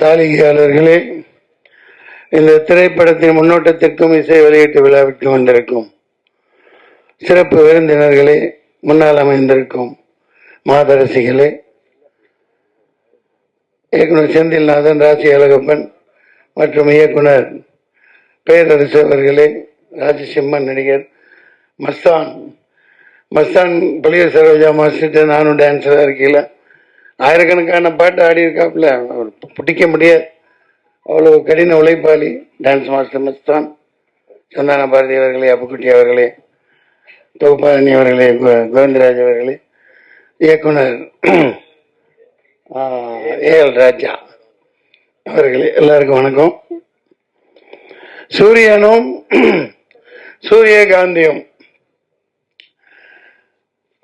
தாளிகையாளர்களே இந்த திரைப்படத்தின் முன்னோட்டத்திற்கும் இசை வெளியீட்டு விழாவிற்கு வந்திருக்கும் சிறப்பு விருந்தினர்களே முன்னால் அமைந்திருக்கும் மாதரசிகளே இயக்குனர் செந்தில்நாதன் ராசி அழகப்பன் மற்றும் இயக்குனர் பேரரசு அவர்களே ராஜசிம்மன் நடிகர் மஸ்தான். மஸ்தான் பழைய சரோஜா மாஸ்டர் நானும் டான்ஸராக இருக்கையில் ஆயிரக்கணக்கான பாட்டு ஆடி இருக்காப்புல. அவர் பிடிக்க முடியாது. அவ்வளோ கடின உழைப்பாளி. டான்ஸ் மாஸ்டர் மஸ்தான் சந்தான பாரதி அவர்களே அப்புக்குட்டி அவர்களே தொகுப்பாதனி அவர்களே கோ- கோவிந்தராஜ் அவர்களே இயக்குனர் ஏஎல் ராஜா அவர்களே எல்லாருக்கும் வணக்கம். சூரியனும் சூரியகாந்தியும்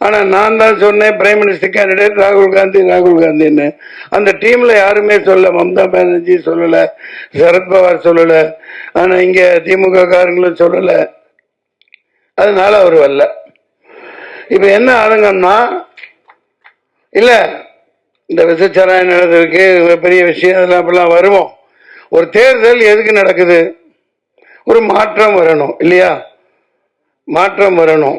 ஆனால் நான் தான் சொன்னேன் பிரைம் மினிஸ்டர் கேண்டிடேட் ராகுல் காந்தி ராகுல் காந்தின்னு. அந்த டீமில் யாருமே சொல்ல மம்தா பானர்ஜி சொல்லலை சரத்பவார் சொல்லலை ஆனால் இங்கே திமுக காரங்களும் சொல்லலை. அதனால அவர் வரல. இப்போ என்ன ஆளுங்கன்னா இல்லை இந்த விசச்சாராயம் நடந்திருக்கு பெரிய விஷயம் அதெல்லாம் அப்படிலாம் வருவோம். ஒரு தேர்தல் எதுக்கு நடக்குது? ஒரு மாற்றம் வரணும் இல்லையா? மாற்றம் வரணும்.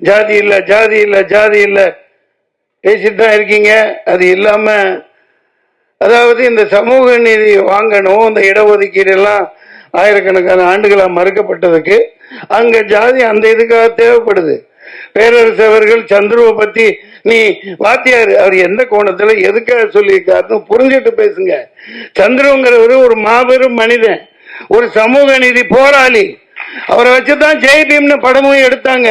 ஜாதி இல்லை ஜாதி இல்லை ஜாதி இல்லை. பேசிட்டு தான் இருக்கீங்க. அது இல்லாம அதாவது இந்த சமூக நீதி வாங்கணும் இந்த இடஒதுக்கீடு எல்லாம் ஆயிரக்கணக்கான ஆண்டுகளாக மறுக்கப்பட்டதுக்கு அங்க ஜாதி அந்த இதுக்காக தேவைப்படுது. பேரரசு அவர்கள் சந்துருவை பத்தி நீ வாத்தியார் அவர் எந்த கோணத்துல எதுக்காக சொல்லியிருக்காருன்னு புரிஞ்சுட்டு பேசுங்க. சந்துருங்கிறவர் ஒரு மாபெரும் மனிதன் ஒரு சமூக நீதி போராளி. அவரை வச்சுதான் ஜெய்பீம்னு படமும் எடுத்தாங்க.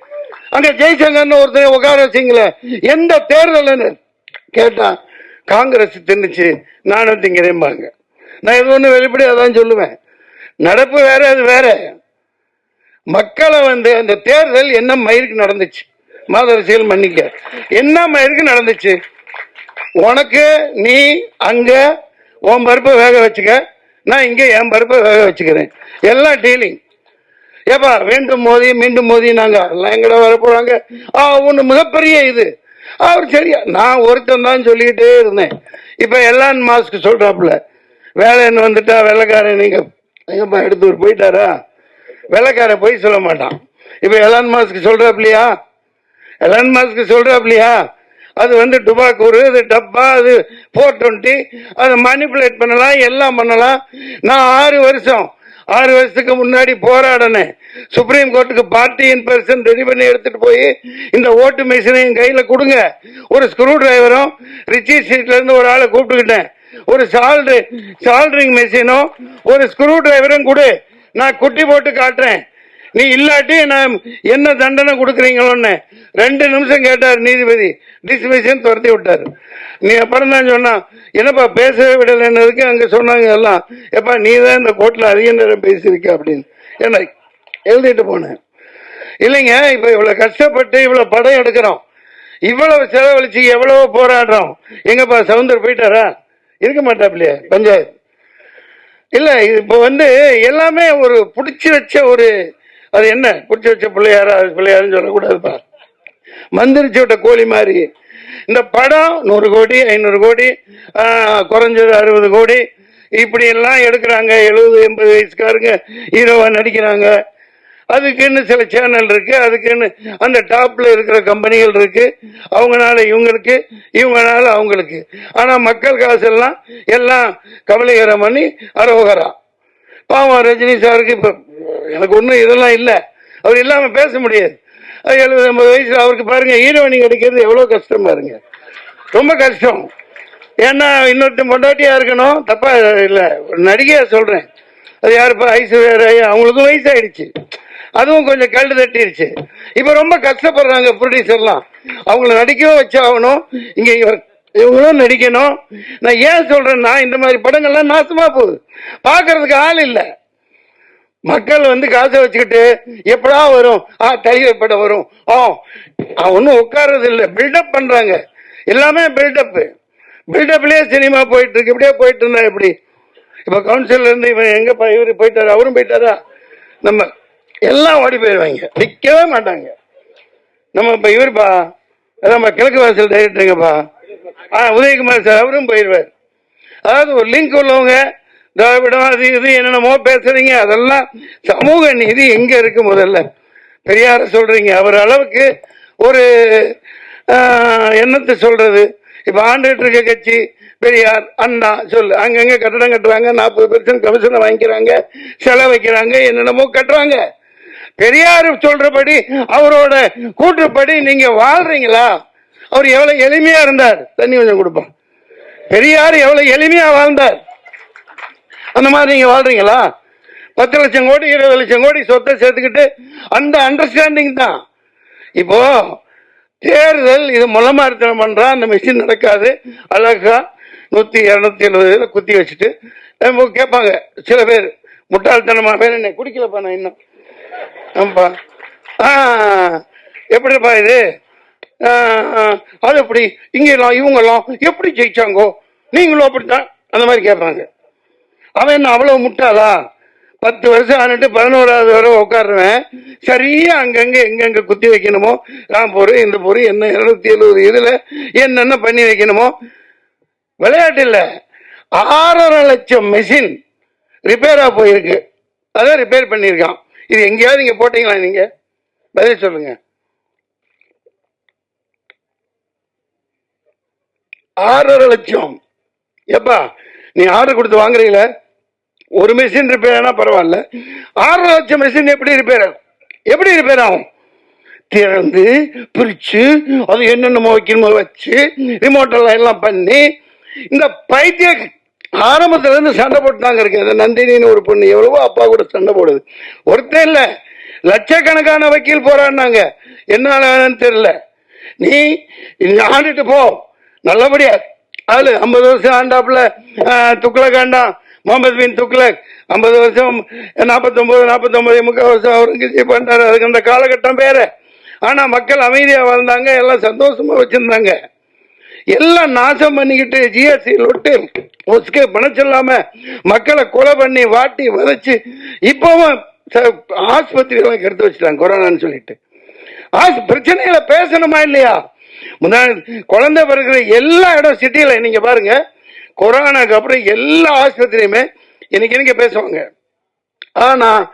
அங்க ஜெய்சங்கர்னு ஒருத்தர் உட்கார வச்சீங்களே எந்த தேர்தல்னு கேட்டா காங்கிரஸ் தின்னுச்சு நானும் திங்கிறேன்பாங்க நான் இது ஒன்று வெளிப்படையாக தான் சொல்லுவேன். நடப்பு வேற அது வேற. மக்களை வந்து அந்த தேர்தல் என்ன மயிருக்கு நடந்துச்சு? மாதரசியல் மன்னிக்க. என்ன மயிருக்கு நடந்துச்சு? உனக்கு நீ அங்க உன் பருப்பை வேக வச்சுக்க. நான் இங்க என் பருப்பை வேக வச்சுக்கிறேன். எல்லாம் டீலிங். ஏப்பா வேண்டும் மோதி மீண்டும் மோதி நாங்கள் எல்லாம் எங்கட வர போறாங்க? ஆ ஒன்று மிகப்பெரிய இது. அவர் சரியா நான் ஒருத்தன் தான் சொல்லிக்கிட்டே இருந்தேன். இப்போ எல்லாம் மாஸ்க் சொல்றாப்புல வேலைன்னு வந்துட்டா வெள்ளைக்காரன் நீங்க எங்கப்பா எடுத்து போயிட்டாரா? வெள்ளைக்காரன் போய் சொல்ல மாட்டான். இப்போ எலான் மாஸ்க் சொல்றாப்லையா எலான் மாஸ்க் சொல்றாப்லையா அது வந்து டுபாக்கூர் அது டப்பா அது ஃபோர் டுவெண்ட்டி அதை மணிப்புலேட் பண்ணலாம் எல்லாம் பண்ணலாம். நான் ஆறு வருஷம் ஆறு வருஷத்துக்கு முன்னாடி போராடினேன். சுப்ரீம் கோர்ட்டுக்கு பார்ட்டி இன் பர்சன் ரெடி பண்ணி எடுத்துட்டு போய் இந்த ஓட்டு மிஷினை என் கையில கொடுங்க. ஒரு ஸ்க்ரூ டிரைவரும் ரிச்சி சீட்ல இருந்து ஒரு ஆளை கூப்பிட்டுக்கிட்டேன். ஒரு சால்டு சால்டரிங் மிஷினும் ஒரு ஸ்க்ரூ டிரைவரும் கொடு. நான் குட்டி போட்டு காட்டுறேன். நீ இல்லாட்டி நான் என்ன தண்டனை கொடுக்குறீங்களோன்னு. ரெண்டு நிமிஷம் கேட்டார் நீதிபதி. டிஸ்மிஷன் துரத்தி விட்டார். நீ அப்புறம் தான் சொன்னான் என்னப்பா பேசவே விடலைன்னதுக்கு அங்க சொன்னாங்க எல்லாம். எப்பா நீ தான் இந்த கோர்ட்ல அதிக நேரம் பேசியிருக்க அப்படின்னு. என்ன எழுதிட்டு போனேன். இல்லைங்க இப்ப இவ்வளவு கஷ்டப்பட்டு இவ்வளவு படம் எடுக்கிறோம். இவ்வளவு செலவழிச்சு எவ்வளவு போராடுறோம். எங்கப்பா சவுந்தர் போயிட்டாரா? இருக்க மாட்டாப்லையே பஞ்சாயத்து. இல்ல இப்ப இப்போ வந்து எல்லாமே ஒரு புடிச்சு வச்ச ஒரு அது என்ன? புடிச்சு வச்ச பிள்ளையாரா அது பிள்ளையாருன்னு சொல்லக்கூடாதுப்பா. மந்திரிச்சு விட்ட கோழி மாதிரி. இந்த படம் நூறு கோடி ஐநூறு கோடி குறைஞ்சது அறுபது கோடி. இப்படி எல்லாம் எடுக்கிறாங்க எழுபது எண்பது வயசுக்காரங்க ஹீரோவா நடிக்கிறாங்க. அதுக்குன்னு சில சேனல் இருக்கு அதுக்குன்னு அந்த டாப்ல இருக்கிற கம்பெனிகள் இருக்கு. அவங்கனால இவங்களுக்கு இவங்கனால அவங்களுக்கு. ஆனா மக்கள் காசு எல்லாம் எல்லாம் கவலைகரம் பண்ணி அரோகரா. பாவம் ரஜினி சாருக்கு இப்ப எனக்கு ஒன்றும் இதெல்லாம் இல்லை. அவர் இல்லாம பேச முடியாது. எழுபது ஐம்பது வயசு அவருக்கு பாருங்க ஹீரோயினி கிடைக்கிறது எவ்வளோ கஷ்டம் பாருங்க. ரொம்ப கஷ்டம். ஏன்னா இன்னொருத்தன் பொண்டாட்டியா இருக்கணும் தப்பா இல்லை ஒரு நடிகையா சொல்றேன். அது யாருப்பா ஐஸ்வர்யா அவங்களுக்கும் வயசாயிடுச்சு. அதுவும் கொஞ்சம் கல்டு தட்டிடுச்சு இப்ப ரொம்ப கஷ்டப்படுறாங்க ப்ரொடியூசர்லாம் அவங்கள நடிக்கவும் வச்சாகணும். இங்க இவர் இவங்களும் நடிக்கணும். நான் ஏன் சொல்றேன்னா இந்த மாதிரி படங்கள்லாம் நாசமா போகுது. பாக்குறதுக்கு ஆள் இல்லை. மக்கள் வந்து காசை வச்சுக்கிட்டு எப்படா வரும்? ஆ தலைவர் படம் வரும். ஆ ஒன்றும் உட்கார்றது இல்லை. பில்டப் பண்றாங்க. எல்லாமே பில்டப் பில்டப்லயே சினிமா போயிட்டு இருக்கு இப்படியே போயிட்டு இருந்தா எப்படி? இப்ப கவுன்சிலர் இருந்து இவன் எங்க இவர் இவரு போயிட்டாரு அவரும் போயிட்டாரா? நம்ம எல்லாம் ஓடி போயிடுவாங்க நிக்கவே மாட்டாங்க. நம்ம இப்ப இவருப்பா நம்ம கிழக்கு வாசல் டைரக்டருங்கப்பா ஆ உதயகுமார் சார் அவரும் போயிடுவார் அதாவது ஒரு லிங்க் உள்ளவங்க திராவிடம் அது இது என்னென்னமோ பேசுறீங்க. அதெல்லாம் சமூக நீதி எங்க இருக்கு முதல்ல? பெரியார சொல்றீங்க. அவர் அளவுக்கு ஒரு எண்ணத்தை என்னத்தை சொல்றது? இப்ப ஆண்டுகிட்டு இருக்க கட்சி பெரியார் அண்ணா சொல்லு. அங்கங்க கட்டடம் கட்டுறாங்க நாற்பது பெர்சன்ட் கமிஷனை வாங்கிக்கிறாங்க செலவு வைக்கிறாங்க என்னென்னமோ கட்டுறாங்க. பெரியார் சொல்றபடி அவரோட கூற்றுப்படி நீங்க வாழ்றீங்களா? அவர் எவ்வளவு எளிமையா இருந்தார். தண்ணி கொஞ்சம் கொடுப்போம். பெரியார் எவ்வளவு எளிமையா வாழ்ந்தார். அந்த மாதிரி நீங்க வாழ்றீங்களா? பத்து லட்சம் கோடி இருபது லட்சம் கோடி சொத்தை சேர்த்துக்கிட்டு அந்த அண்டர்ஸ்டாண்டிங் தான். இப்போ தேர்தல் இது முளமாரித்தனம் பண்றா அந்த மிஷின் நடக்காது. அழகா நூத்தி இருநூத்தி இதில் குத்தி வச்சுட்டு கேட்பாங்க சில பேர் முட்டாள்தனமா பேர் என்ன குடிக்கலப்பா நான் இன்னும். ஆமாப்பா. எப்படிப்பா இது? அது எப்படி? இங்கெல்லாம் இவங்கெல்லாம் எப்படி ஜெயிச்சாங்கோ? நீங்களும் அப்படித்தான் அந்த மாதிரி கேட்பாங்க. அவன் என்ன அவ்வளவு முட்டாளா? பத்து வருஷம் ஆனிட்டு பதினோராவது வரை உட்காருவேன் சரியா அங்கங்க எங்கெங்க குத்தி வைக்கணுமோ? ராம்பூர் இந்த பொரு என்ன இருநூத்தி எழுபது இதுல என்னென்ன பண்ணி வைக்கணுமோ? விளையாட்டு இல்ல. ஆறரை லட்சம் மெஷின் ரிப்பேரா போயிருக்கு. அதான் ரிப்பேர் பண்ணியிருக்கான். இது எங்கேயாவது நீங்க போட்டீங்களா நீங்க? பதில் சொல்லுங்க. ஆறரை லட்சம். எப்பா நீ ஆர்டர் கொடுத்து வாங்குறீங்கள ஒரு மிஷின் ரிப்பேர் ஆனால் பரவாயில்ல. ஆறு லட்சம் மிஷின் எப்படி ரிப்பேர் ஆகும்? எப்படி ரிப்பேர் ஆகும்? திறந்து பிரித்து அது என்னென்னமோ வைக்கணுமோ வச்சு ரிமோட்டெல்லாம் எல்லாம் பண்ணி இந்த பைத்திய ஆரம்பத்துல இருந்து சண்டை போட்டுதாங்க இருக்கு அந்த நந்தினின்னு ஒரு பொண்ணு எவ்வளவோ அப்பா கூட சண்டை போடுது. ஒருத்தர் இல்ல. லட்சக்கணக்கான வக்கீல் போறான்னாங்க. என்ன ஆனான்னு தெரியல. நீ நீ ஆண்டுட்டு போ. நல்லபடியா ஆளு ஐம்பது வருஷம் ஆண்டாப்புல துக்ளக் ஆண்டா முகமது பின் துக்ளக். ஐம்பது வருஷம் நாற்பத்தொன்பது நாற்பத்தொன்பது முக்கால் வருஷம் அவுரங்கசீப் பண்றாரு அதுக்கு அந்த காலகட்டம் பேரு ஆனா மக்கள் அமைதியா வாழ்ந்தாங்க எல்லாம் சந்தோஷமா வச்சிருந்தாங்க. எல்லாம் நாசம் பண்ணிக்கிட்டு ஜிஎஸ்டி லொட்டு ஒஸ்கே பணம் சொல்லாம மக்களை கொலை பண்ணி வாட்டி வதச்சு இப்பவும் ச- கெடுத்து வச்சுட்டாங்க கொரோனான்னு சொல்லிட்டு. ஆஸ் பிரச்சனைகளை பேசணுமா இல்லையா? முன்னாடி குழந்தை பிறகுற எல்லா இடம் சிட்டியில நீங்க பாருங்க. கொரோனாக்கு அப்புறம் எல்லா ஆஸ்பத்திரியுமே இன்னைக்கு இன்னைக்கு பேசுவாங்க. ஆனா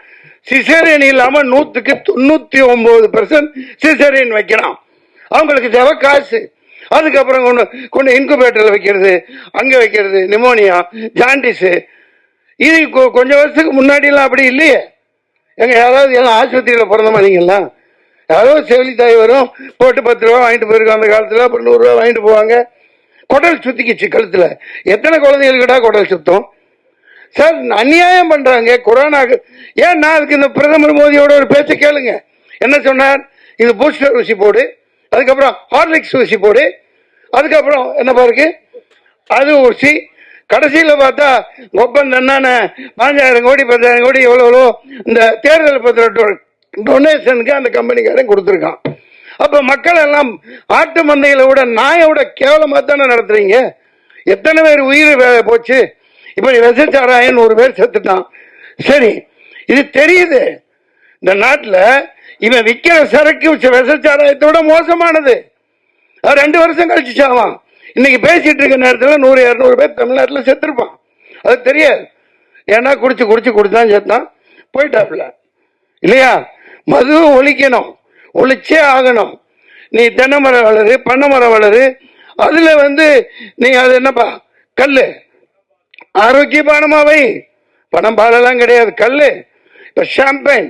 சிசேரியன் இல்லாம நூத்துக்கு தொண்ணூத்தி ஒன்பது பெர்சன்ட் சிசேரியன் வைக்கிறான் அவங்களுக்கு தேவை காசு. அதுக்கப்புறம் கொண்டு கொண்டு இன்குபேட்டர்ல வைக்கிறது அங்க வைக்கிறது நிமோனியா ஜாண்டிஸ் இது கொ- கொஞ்சம் வருஷத்துக்கு முன்னாடி எல்லாம் அப்படி இல்லையே. எங்க யாராவது எல்லாம் ஆஸ்பத்திரியில பிறந்த மாதிரிங்களா? யாரோ செவிலி தாய் வரும் போட்டு பத்து ரூபா வாங்கிட்டு போயிருக்கோம் அந்த காலத்தில் அப்புறம் நூறுரூவா வாங்கிட்டு போவாங்க. குடல் சுத்திக்கிச்சு கழுத்தில். எத்தனை குழந்தைகளுக்குடா குடல் சுத்தம்? சார் அநியாயம் பண்றாங்க. கொரோனாக்கு ஏன் நான் அதுக்கு இந்த பிரதமர் மோடியோட ஒரு பேச்சை கேளுங்க. என்ன சொன்னார்? இது பூஸ்டர் ஊசி போடு அதுக்கப்புறம் ஹார்லிக்ஸ் ஊசி போடு அதுக்கப்புறம் என்ன பாருக்கு? அது ஊசி. கடைசியில் பார்த்தா ஒப்பந்தம் என்னன்னு பாஞ்சாயிரம் கோடி பத்தாயிரம் கோடி எவ்வளோ எவ்வளோ இந்த தேர்தல் பத்திரம் டொனேஷனுக்கு அந்த கம்பெனிக்காரன் கொடுத்துருக்கான். அப்போ மக்கள் எல்லாம் ஆட்டு மந்தைகளை விட நாயை விட கேவலமாக தானே நடத்துறீங்க? எத்தனை பேர் உயிர் போச்சு? இப்போ விசச்சாராயன் ஒரு பேர் செத்துட்டான். சரி இது தெரியுது. இந்த நாட்டில் இவன் விற்கிற சரக்கு விசச்சாராயத்தை விட மோசமானது. ரெண்டு வருஷம் கழிச்சு சாவான் இன்னைக்கு பேசிட்டு இருக்க நேரத்தில் நூறு இரநூறு பேர் தமிழ்நாட்டில் செத்துருப்பான். அது தெரியாது. ஏன்னா குடிச்சு குடிச்சு குடிச்சான் செத்தான். போயிட்டாப்ல இல்லையா? மது ஒழிக்கணும். ஒழிச்சே ஆகணும். நீ தென்னை மரம் வளரு பண்ணை மரம் வளரு. அதுல வந்து நீ அது என்னப்பா? கல்லு. ஆரோக்கியமானமாவை பணம் பாலெல்லாம் கிடையாது. கல்லு. இப்ப ஷாம்பைன்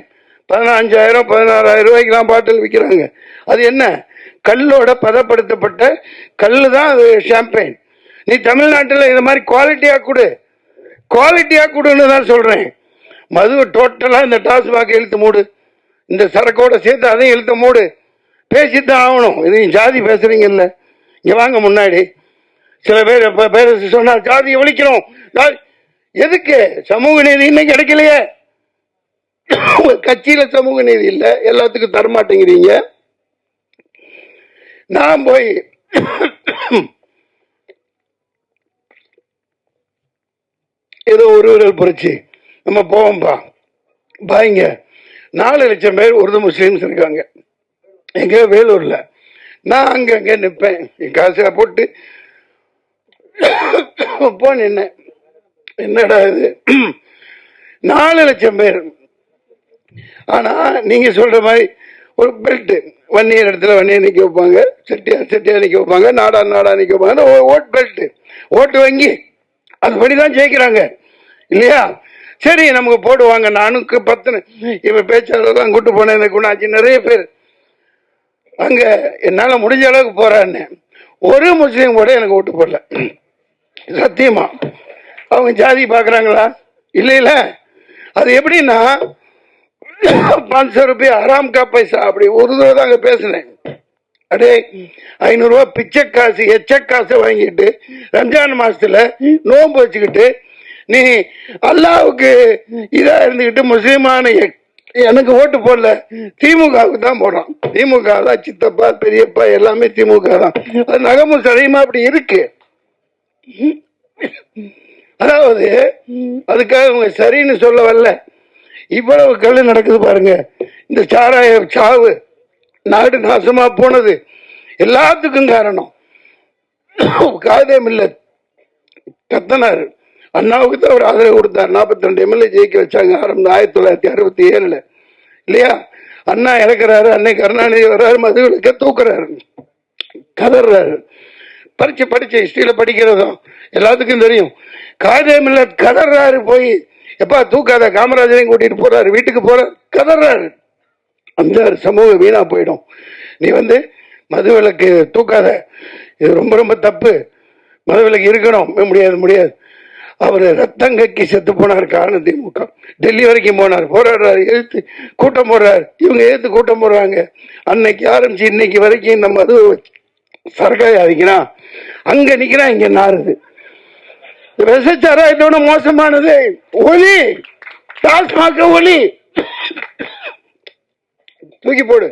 பதினஞ்சாயிரம் பதினாறாயிரம் ரூபாய்க்குலாம் பாட்டில் விற்கிறாங்க அது என்ன? கல்லோட பதப்படுத்தப்பட்ட கல்லு தான் அது ஷாம்பைன் நீ தமிழ்நாட்டில் இந்த மாதிரி குவாலிட்டியாக கொடு. குவாலிட்டியாக கொடுன்னு தான் சொல்கிறேன் மது டோட்டலாக இந்த டாஸ்மாக் இழுத்து மூடு. இந்த சரக்கோட சேர்த்து அதையும் இழுத்த மூடு. பேசித்தான் ஆகணும். இதையும் ஜாதி பேசுறீங்கல்ல. இங்க வாங்க முன்னாடி. சில பேர் இப்ப பேர் சொன்னா ஜாதியை ஒழிக்கிறோம். எதுக்கு? சமூக நீதி இன்னைக்கு கிடைக்கலையே. கட்சியில சமூக நீதி இல்ல. எல்லாத்துக்கும் தரமாட்டேங்கிறீங்க நான் போய் ஏதோ ஒரு விரல் புரட்சி. நம்ம போவோம்பா. பாய்ங்க. நாலு லட்சம் பேர் உருது முஸ்லீம்ஸ் இருக்காங்க. எங்க வேலூர்ல. நான் அங்க நிற்பேன் என் காசை போட்டு போ நின்னேன் என்னடா இது? நாலு லட்சம் பேர். ஆனா நீங்க சொல்ற மாதிரி ஒரு பெல்ட் வன்னியர் இடத்துல வன்னியர் நிக்க வைப்பாங்க. செட்டியார் செட்டியார் நிக்க வைப்பாங்க. நாடா நாடா நிக்க வைப்பாங்க. ஓ- ஓட் பெல்ட் ஓட்டு வங்கி அதுபடி தான் ஜெயிக்கிறாங்க. இல்லையா? சரி நமக்கு போடுவாங்க. நானுக்கு பத்து இவன் பேச்சாளர்லாம் கூட்டு போனேன். எனக்கு குணாச்சி நிறைய பேர் அங்க என்னால முடிஞ்ச அளவுக்கு போறான்னு. ஒரு முஸ்லீம் கூட எனக்கு ஓட்டு போடல. சத்தியமா. அவங்க ஜாதி பாக்குறாங்களா? இல்ல இல்ல. அது எப்படின்னா பாஞ்சு ரூபாய் ஹராம் கா பைசா அப்படி ஒரு தடவை தான் அங்க பேசினேன். அடே ஐநூறு ரூபாய் பிச்சை காசு எச்ச காசை வாங்கிட்டு ரம்ஜான் மாசத்துல நோன்பு வச்சுக்கிட்டு நீ அல்லாவுக்கு இதா இருந்துகிட்டு முஸ்லீமான எனக்கு ஓட்டு போடல. திமுகவுக்கு தான் போடுறான் திமுக தான் சித்தப்பா பெரியப்பா எல்லாமே திமுக தான். அது நகமும் சதையுமா அப்படி இருக்கு. அதாவது அதுக்காக அவங்க சரின்னு சொல்ல வரல. இவ்வளவு கல் நடக்குது பாருங்க. இந்த சாராய சாவு நாடு நாசமா போனது. எல்லாத்துக்கும் காரணம். காதே மில்ல கத்தனார். அண்ணாவுக்கு தான் அவர் ஆதரவு கொடுத்தார். 42 ரெண்டு எம்எல்ஏ ஜெயிக்க வச்சாங்க. ஆரம்பம் ஆயிரத்தி தொள்ளாயிரத்தி அறுபத்தி ஏழுல. இல்லையா? அண்ணா இறக்குறாரு. அன்னை கருணாநிதி வர்றாரு. மதுவிலக்க தூக்குறாரு. கதறாரு. படிச்சு படிச்சு ஹிஸ்டரியில படிக்கிறதும் எல்லாத்துக்கும் தெரியும். காதேமில்ல கதறாரு போய். எப்பா தூக்காத காமராஜரையும் கூட்டிட்டு போறாரு. வீட்டுக்கு போற கதறாரு. அந்த சமூகம் வீணா போயிடும். நீ வந்து மதுவிலக்கு தூக்காத. இது ரொம்ப ரொம்ப தப்பு. மதுவிலக்கு இருக்கணும். முடியாது முடியாது. அவர் ரத்தங்கக்கி செத்து போனார் காரணம் திமுக. டெல்லி வரைக்கும் போனார் போராடுறாரு எழுத்து கூட்டம் போடுறாரு. இவங்க எழுத்து கூட்டம் போடுறாங்க. அன்னைக்கு ஆரம்பிச்சு இன்னைக்கு வரைக்கும் நம்ம அது சரக்காய் அடிக்கிறான் அங்க நிக்கிறான் இங்க நாறுது. விசச்சாராயத்தோட மோசமானது. ஒலி! டாஸ்மாக ஒலி! தூக்கி போடு.